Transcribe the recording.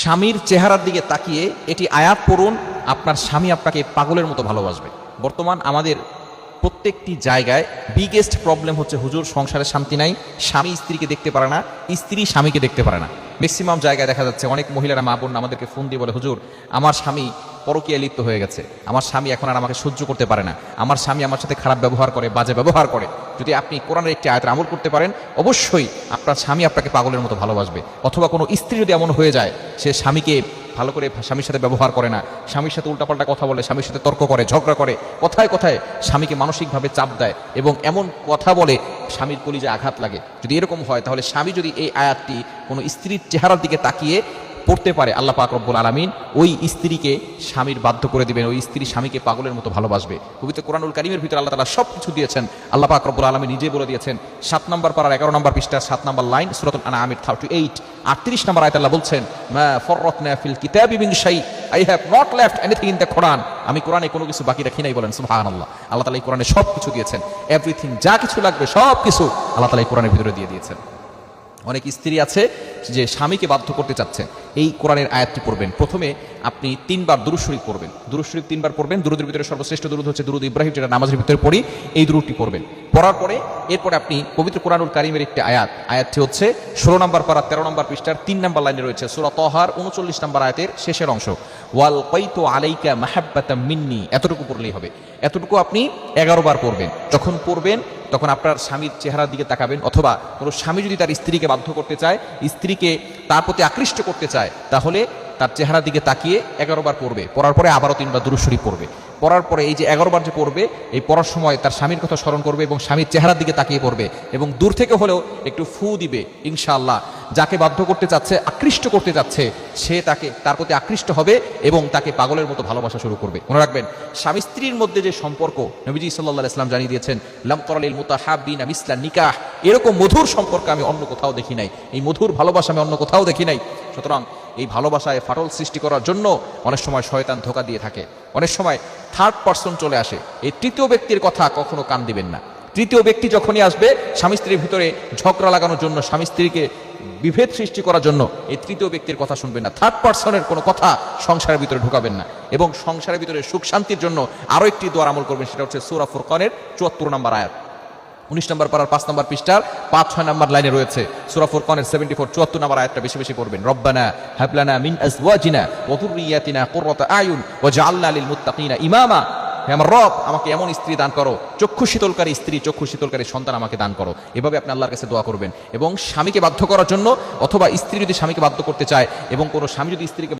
স্বামীর চেহারার দিকে তাকিয়ে এটি আয়াত পড়ুন, আপনার স্বামী আপনাকে পাগলের মতো ভালোবাসবে। বর্তমান আমাদের প্রত্যেকটি জায়গায় বিগেস্ট প্রবলেম হচ্ছে হুজুর, সংসারে শান্তি নাই, স্বামী স্ত্রীকে দেখতে পারে না, স্ত্রী স্বামীকে দেখতে পারে না। ম্যাক্সিমাম জায়গায় দেখা যাচ্ছে অনেক মহিলারা মা বোন আমাদেরকে ফোন দিয়ে বলে, হুজুর, আমার স্বামী পরকীয়া লিপ্ত হয়ে গেছে। আমার স্বামী এখন আর আমাকে সহ্য করতে পারে না। আমার স্বামী আমার সাথে খারাপ ব্যবহার করে, বাজে ব্যবহার করে। যদি আপনি কোরআনের একটি আয়তের আমল করতে পারেন, অবশ্যই আপনার স্বামী আপনাকে পাগলের মতো ভালোবাসবে। অথবা কোনো স্ত্রী যদি এমন হয়ে যায়, সে স্বামীকে ভালো করে স্বামীর সাথে ব্যবহার করে না। স্বামীর সাথে উল্টাপাল্টা কথা বলে, স্বামীর সাথে তর্ক করে, ঝগড়া করে, কথায় কথায় স্বামীকে মানসিকভাবে চাপ দেয় এবং এমন কথা বলে স্বামীর কলিজে আঘাত লাগে। যদি এরকম হয়, তাহলে স্বামী যদি এই আয়াতটি কোনো স্ত্রীর চেহারার দিকে তাকিয়ে পড়তে পারে আল্লাহ পাক রব্বুল আলমিন, ওই স্ত্রীকে স্বামীর বাধ্য করে দিবেন, ওই স্ত্রী স্বামীকে পাগলের মতো ভালোবাসবে। পবিত্র কোরআনুল কারিমের ভিতরে আল্লাহ তালা সব কিছু দিয়েছেন, আল্লাহ পাক রব্বুল আলমী নিজে বলে দিয়েছেন, সাত নম্বর পাড়ার এগারো নম্বর পৃষ্ঠার সাত নম্বর লাইন সুরত আনা আমির থার্টি এইট আটত্রিশ নম্বর আয়ত আল্লাহ বলছেন ফিল কিতাবি মিন শাই I have not left anything in the Quran. আমি কোরআনে কোনো কিছু বাকি রাখি নাই বলেন, সুবহানাল্লাহ। আল্লাহ তালা এই কোরআনে সব কিছু দিয়েছেন এভরিথিং যা কিছু লাগবে সব কিছু আল্লাহ তালা এই কোরআনের ভিতরে দিয়ে দিয়েছেন। অনেক স্ত্রী আছে যে স্বামীকে বাধ্য করতে চাচ্ছেন, এই কোরআনের আয়াতটি পড়বেন। প্রথমে আপনি তিনবার দুরুদ শরীফ পড়বেন। দুরুদ শরীফ তিনবার পড়বেন, দুরুদের ভিতরে সর্বশ্রেষ্ঠ দুরুদ হচ্ছে দুরুদ ইব্রাহিম, যেটা নামাজের ভিতরে পড়ি, এই দুরুদটি পড়বেন। পড়ার পরে এরপরে আপনি পবিত্র কোরআনুল কারিমের একটি আয়াত। আয়াতটি হচ্ছে ষোলো নম্বর পারা, তেরো নম্বর পৃষ্ঠার তিন নম্বর লাইনে রয়েছে, সুরা তহার উনচল্লিশ নম্বর আয়াতের শেষের অংশ। ওয়াল কৈতো আলাইকা মাহাব্বাতা মিন্নি, এতটুকু পড়লেই হবে। এতটুকু আপনি এগারো বার পড়বেন। যখন পড়বেন, তখন আপনার স্বামীর চেহারার দিকে তাকাবেন, অথবা কোনো স্বামী যদি তার স্ত্রীকে বাধ্য করতে চায় স্ত্রীকে তার প্রতি আকৃষ্ট করতে চায় তাহলে তার চেহারার দিকে তাকিয়ে এগারো বার পড়বে। পড়ার পরে আবারও তিনবার দুরুশরী পড়বে। পড়ার পরে এই যে এগারো বার যে পড়বে, এই পড়ার সময় তার স্বামীর কথা স্মরণ করবে এবং স্বামীর চেহারার দিকে তাকিয়ে পড়বে এবং দূর থেকে হলেও একটু ফু দিবে, ইনশাআল্লাহ। যাকে বাধ্য করতে চাচ্ছে, আকৃষ্ট করতে চাচ্ছে, সে তাকে, তার প্রতি আকৃষ্ট হবে এবং তাকে পাগলের মতো ভালোবাসা শুরু করবে। মনে রাখবেন, স্বামী স্ত্রীর মধ্যে যে সম্পর্ক, নবীজি সাল্লাহ ইসলাম জানিয়ে দিয়েছেন, লাম তরালিল মুতাহাবিন আমিসলা নিকাহ। এরকম মধুর সম্পর্ক আমি অন্য কোথাও দেখি নাই। এই মধুর ভালোবাসা আমি অন্য কোথাও দেখি নাই। সুতরাং এই ভালোবাসায় ফাটল সৃষ্টি করার জন্য অনেক সময় শয়তান ধোকা দিয়ে থাকে। অনেক সময় থার্ড পার্সন চলে আসে। এই তৃতীয় ব্যক্তির কথা কখনো কান দিবেন না। তৃতীয় ব্যক্তি যখনই আসবে, স্বামী স্ত্রীর ভিতরে ঝগড়া লাগানোর জন্য, স্বামী স্ত্রীকে বিভেদ সৃষ্টি করার জন্য এই তৃতীয় ব্যক্তির কথা শুনবেন না। থার্ড পার্সনের কোনো কথা সংসারের ভিতরে ঢুকাবেন না। এবং সংসারের ভিতরে সুখ শান্তির জন্য আরও একটি দোয়ার আমল করবেন, সেটা হচ্ছে সুরা ফুরকানের চুয়াত্তর নম্বর আয়াত। উনিশ নম্বর পাড়ার পাঁচ নম্বর পৃষ্ঠার পাঁচ ছয় নম্বর লাইনে রয়েছে। সুরা কনের সেভেন্টি ফোর চুয়াত্তর নম্বর আয়াতটা বেশি বেশি পড়বেন। রব্বানা হাবলানা মিন আজওয়াজিনা ওয়া যুররিয়াতিনা কুররাতা আয়ুন ওয়া জাআলনা লিল মুত্তাকিনা ইমামা। হে আমার রব, আমাকে এমন স্ত্রী দান করো, চক্ষু শীতলকারী স্ত্রী, চক্ষু শীতলকারী সন্তান আমাকে দান করো। এভাবে আপনি আল্লাহর কাছে দোয়া করবেন। এবং স্বামীকে বাধ্য করার জন্য অথবা স্ত্রী যদি স্বামীকে বাধ্য করতে চায় এবং কোনো স্বামী যদি স্ত্রীকে